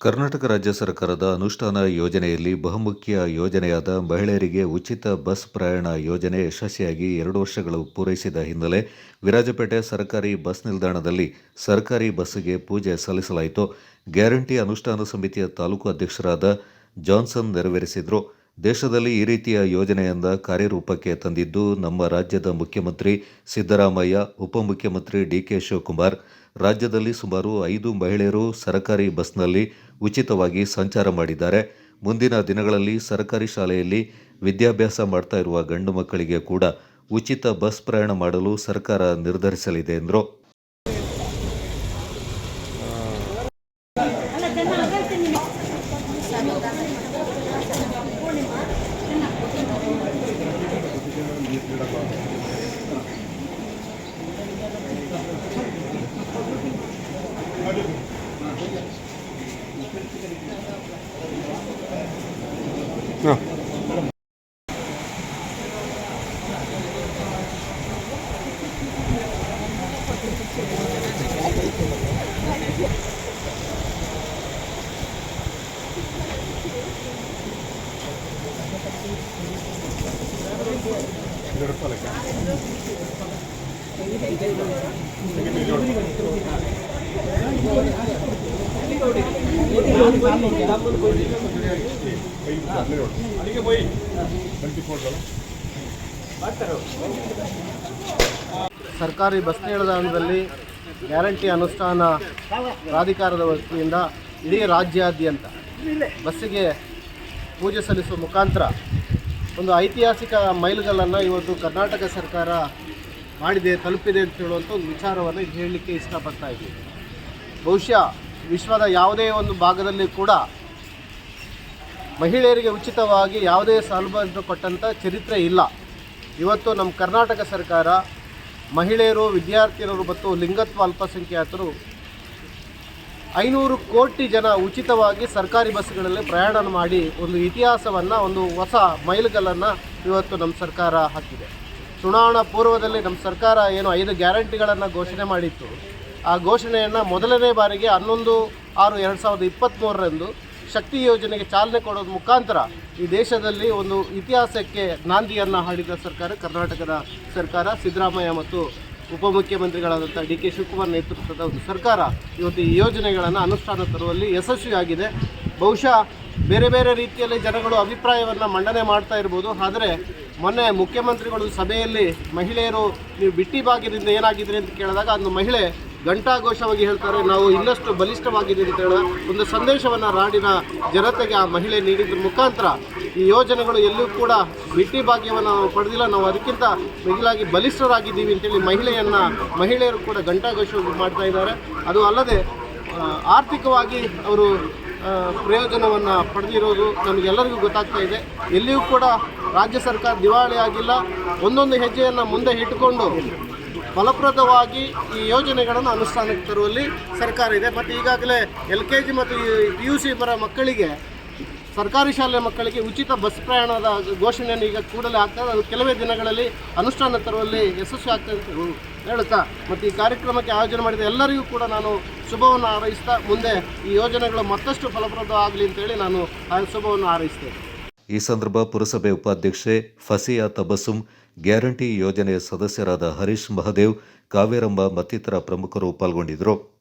ಕರ್ನಾಟಕ ರಾಜ್ಯ ಸರ್ಕಾರದ ಅನುಷ್ಠಾನ ಯೋಜನೆಯಲ್ಲಿ ಬಹುಮುಖ್ಯ ಯೋಜನೆಯಾದ ಮಹಿಳೆಯರಿಗೆ ಉಚಿತ ಬಸ್ ಪ್ರಯಾಣ ಯೋಜನೆ ಯಶಸ್ವಿಯಾಗಿ ಎರಡು ವರ್ಷಗಳು ಪೂರೈಸಿದ ಹಿನ್ನೆಲೆ ವಿರಾಜಪೇಟೆ ಸರ್ಕಾರಿ ಬಸ್ ನಿಲ್ದಾಣದಲ್ಲಿ ಸರ್ಕಾರಿ ಬಸ್ಸಿಗೆ ಪೂಜೆ ಸಲ್ಲಿಸಲಾಯಿತು. ಗ್ಯಾರಂಟಿ ಅನುಷ್ಠಾನ ಸಮಿತಿಯ ತಾಲೂಕು ಅಧ್ಯಕ್ಷರಾದ ಜಾನ್ಸನ್ ನೆರವೇರಿಸಿದರು. ದೇಶದಲ್ಲಿ ಈ ರೀತಿಯ ಯೋಜನೆಯಿಂದ ಕಾರ್ಯರೂಪಕ್ಕೆ ತಂದಿದ್ದು ನಮ್ಮ ರಾಜ್ಯದ ಮುಖ್ಯಮಂತ್ರಿ ಸಿದ್ದರಾಮಯ್ಯ, ಉಪಮುಖ್ಯಮಂತ್ರಿ ಡಿಕೆ ಶಿವಕುಮಾರ್. ರಾಜ್ಯದಲ್ಲಿ ಸುಮಾರು ಐದು ಮಹಿಳೆಯರು ಸರ್ಕಾರಿ ಬಸ್ನಲ್ಲಿ ಉಚಿತವಾಗಿ ಸಂಚಾರ ಮಾಡಿದ್ದಾರೆ. ಮುಂದಿನ ದಿನಗಳಲ್ಲಿ ಸರ್ಕಾರಿ ಶಾಲೆಯಲ್ಲಿ ವಿದ್ಯಾಭ್ಯಾಸ ಮಾಡ್ತಾ ಇರುವ ಗಂಡು ಮಕ್ಕಳಿಗೆ ಕೂಡ ಉಚಿತ ಬಸ್ ಪ್ರಯಾಣ ಮಾಡಲು ಸರ್ಕಾರ ನಿರ್ಧರಿಸಲಿದೆ ಎಂದರು. No. Gracias. ಸರ್ಕಾರಿ ಬಸ್ ನಿಲ್ದಾಣದಲ್ಲಿ ಗ್ಯಾರಂಟಿ ಅನುಷ್ಠಾನ ಪ್ರಾಧಿಕಾರದ ವತಿಯಿಂದ ಇಡೀ ರಾಜ್ಯಾದ್ಯಂತ ಬಸ್ಸಿಗೆ ಪೂಜೆ ಸಲ್ಲಿಸುವ ಮುಖಾಂತರ ಒಂದು ಐತಿಹಾಸಿಕ ಮೈಲುಗಲ್ಲನ್ನು ಇವತ್ತು ಕರ್ನಾಟಕ ಸರ್ಕಾರ ಮಾಡಿದೆ, ತಲುಪಿದೆ ಅಂತ ಹೇಳುವಂಥ ಒಂದು ವಿಚಾರವನ್ನು ಹೇಳಲಿಕ್ಕೆ ಇಷ್ಟಪಡ್ತಾ ಇದ್ದೀವಿ ಬಹುಶಃ ವಿಶ್ವದ ಯಾವುದೇ ಒಂದು ಭಾಗದಲ್ಲಿ ಕೂಡ ಮಹಿಳೆಯರಿಗೆ ಉಚಿತವಾಗಿ ಯಾವುದೇ ಸೌಲಭ್ಯ ಕೊಟ್ಟಂಥ ಚರಿತ್ರೆ ಇಲ್ಲ. ಇವತ್ತು ನಮ್ಮ ಕರ್ನಾಟಕ ಸರ್ಕಾರ ಮಹಿಳೆಯರು ವಿದ್ಯಾರ್ಥಿನಿಯರು ಮತ್ತು ಲಿಂಗತ್ವ ಅಲ್ಪಸಂಖ್ಯಾತರು ಐನೂರು ಕೋಟಿ ಜನ ಉಚಿತವಾಗಿ ಸರ್ಕಾರಿ ಬಸ್ಗಳಲ್ಲಿ ಪ್ರಯಾಣ ಮಾಡಿ ಒಂದು ಇತಿಹಾಸವನ್ನು, ಒಂದು ಹೊಸ ಮೈಲುಗಲ್ಲನ್ನು ಇವತ್ತು ನಮ್ಮ ಸರ್ಕಾರ ಹಾಕಿದೆ. ಚುನಾವಣಾ ಪೂರ್ವದಲ್ಲಿ ನಮ್ಮ ಸರ್ಕಾರ ಏನು ಐದು ಗ್ಯಾರಂಟಿಗಳನ್ನು ಘೋಷಣೆ ಮಾಡಿತ್ತು. ಆ ಘೋಷಣೆಯನ್ನು ಮೊದಲನೇ ಬಾರಿಗೆ ಹನ್ನೊಂದು ಆರು ಎರಡು ಸಾವಿರದ ಇಪ್ಪತ್ತ್ಮೂರರಂದು ಶಕ್ತಿ ಯೋಜನೆಗೆ ಚಾಲನೆ ಕೊಡೋದ್ರ ಮುಖಾಂತರ ಈ ದೇಶದಲ್ಲಿ ಒಂದು ಇತಿಹಾಸಕ್ಕೆ ನಾಂದಿಯನ್ನು ಹಾಡಿದ ಸರ್ಕಾರ ಕರ್ನಾಟಕದ ಸರ್ಕಾರ, ಸಿದ್ದರಾಮಯ್ಯ ಮತ್ತು ಉಪಮುಖ್ಯಮಂತ್ರಿಗಳಾದಂಥ ಡಿ ಕೆ ಶಿವಕುಮಾರ್ ನೇತೃತ್ವದ ಒಂದು ಸರ್ಕಾರ ಇವತ್ತು ಈ ಯೋಜನೆಗಳನ್ನು ಅನುಷ್ಠಾನ ತರುವಲ್ಲಿ ಯಶಸ್ವಿಯಾಗಿದೆ ಬಹುಶಃ ಬೇರೆ ಬೇರೆ ರೀತಿಯಲ್ಲಿ ಜನಗಳು ಅಭಿಪ್ರಾಯವನ್ನು ಮಂಡನೆ ಮಾಡ್ತಾ ಇರ್ಬೋದು. ಆದರೆ ಮೊನ್ನೆ ಮುಖ್ಯಮಂತ್ರಿಗಳು ಸಭೆಯಲ್ಲಿ ಮಹಿಳೆಯರು ನೀವು ಬಿಟ್ಟಿ ಭಾಗ್ಯದಿಂದ ಏನಾಗಿದ್ರಿ ಅಂತ ಕೇಳಿದಾಗ ಒಂದು ಮಹಿಳೆ ಘಂಟಾಘೋಷವಾಗಿ ಹೇಳ್ತಾರೆ, ನಾವು ಇನ್ನಷ್ಟು ಬಲಿಷ್ಠವಾಗಿದ್ದೀವಿ ಅಂತ ಒಂದು ಸಂದೇಶವನ್ನು ನಾಡಿನ ಜನತೆಗೆ ಆ ಮಹಿಳೆ ನೀಡಿದ್ರ ಮುಖಾಂತರ ಈ ಯೋಜನೆಗಳು ಎಲ್ಲೂ ಕೂಡ ಬಿಟ್ಟಿ ಭಾಗ್ಯವನ್ನು ನಾವು ಪಡೆದಿಲ್ಲ. ನಾವು ಅದಕ್ಕಿಂತ ಮಿಗಿಲಾಗಿ ಬಲಿಷ್ಠರಾಗಿದ್ದೀವಿ ಅಂತೇಳಿ ಮಹಿಳೆಯನ್ನು, ಮಹಿಳೆಯರು ಕೂಡ ಘಂಟಾಘೋಷ ಮಾಡ್ತಾ ಇದ್ದಾರೆ. ಅದು ಅಲ್ಲದೆ ಆರ್ಥಿಕವಾಗಿ ಅವರು ಪ್ರಯೋಜನವನ್ನು ಪಡೆದಿರೋದು ನಮಗೆಲ್ಲರಿಗೂ ಗೊತ್ತಾಗ್ತಾ ಇದೆ. ಎಲ್ಲಿಯೂ ಕೂಡ ರಾಜ್ಯ ಸರ್ಕಾರ ದಿವಾಳಿ ಆಗಿಲ್ಲ. ಒಂದೊಂದು ಹೆಜ್ಜೆಯನ್ನು ಮುಂದೆ ಇಟ್ಟುಕೊಂಡು ಫಲಪ್ರದವಾಗಿ ಈ ಯೋಜನೆಗಳನ್ನು ಅನುಷ್ಠಾನಕ್ಕೆ ತರುವಲ್ಲಿ ಸರ್ಕಾರ ಇದೆ. ಮತ್ತು ಈಗಾಗಲೇ ಎಲ್ ಕೆ ಜಿ ಮತ್ತು ಪಿ ಯು ಸಿ ಬರೋ ಮಕ್ಕಳಿಗೆ, ಸರ್ಕಾರಿ ಶಾಲೆ ಮಕ್ಕಳಿಗೆ ಉಚಿತ ಬಸ್ ಪ್ರಯಾಣದ ಘೋಷಣೆಯನ್ನು ಈಗ ಕೂಡಲೇ ಆಗ್ತದೆ ಅದು ಕೆಲವೇ ದಿನಗಳಲ್ಲಿ ಅನುಷ್ಠಾನ ತರುವಲ್ಲಿ ಯಶಸ್ವಿ ಆಗ್ತದೆ ಅಂತ ಹೇಳುತ್ತಾ, ಮತ್ತು ಈ ಕಾರ್ಯಕ್ರಮಕ್ಕೆ ಆಯೋಜನೆ ಮಾಡಿದ ಎಲ್ಲರಿಗೂ ಕೂಡ ನಾನು ಶುಭವನ್ನು ಹಾರೈಸ್ತಾ, ಮುಂದೆ ಈ ಯೋಜನೆಗಳು ಮತ್ತಷ್ಟು ಫಲಪ್ರದವಾಗಲಿ ಅಂತೇಳಿ ನಾನು ಆ ಶುಭವನ್ನು ಹಾರೈಸ್ತೇನೆ. ಈ ಸಂದರ್ಭ ಪುರಸಭೆ ಉಪಾಧ್ಯಕ್ಷೆ ಫಸಿಯಾ ತಬಸುಂ ಗ್ಯಾರಂಟಿ ಯೋಜನೆಯ ಸದಸ್ಯರಾದ ಹರೀಶ್ ಮಹದೇವ್, ಕಾವೇರಂಬ ಮತ್ತಿತರ ಪ್ರಮುಖರು ಪಾಲ್ಗೊಂಡಿದ್ದರು.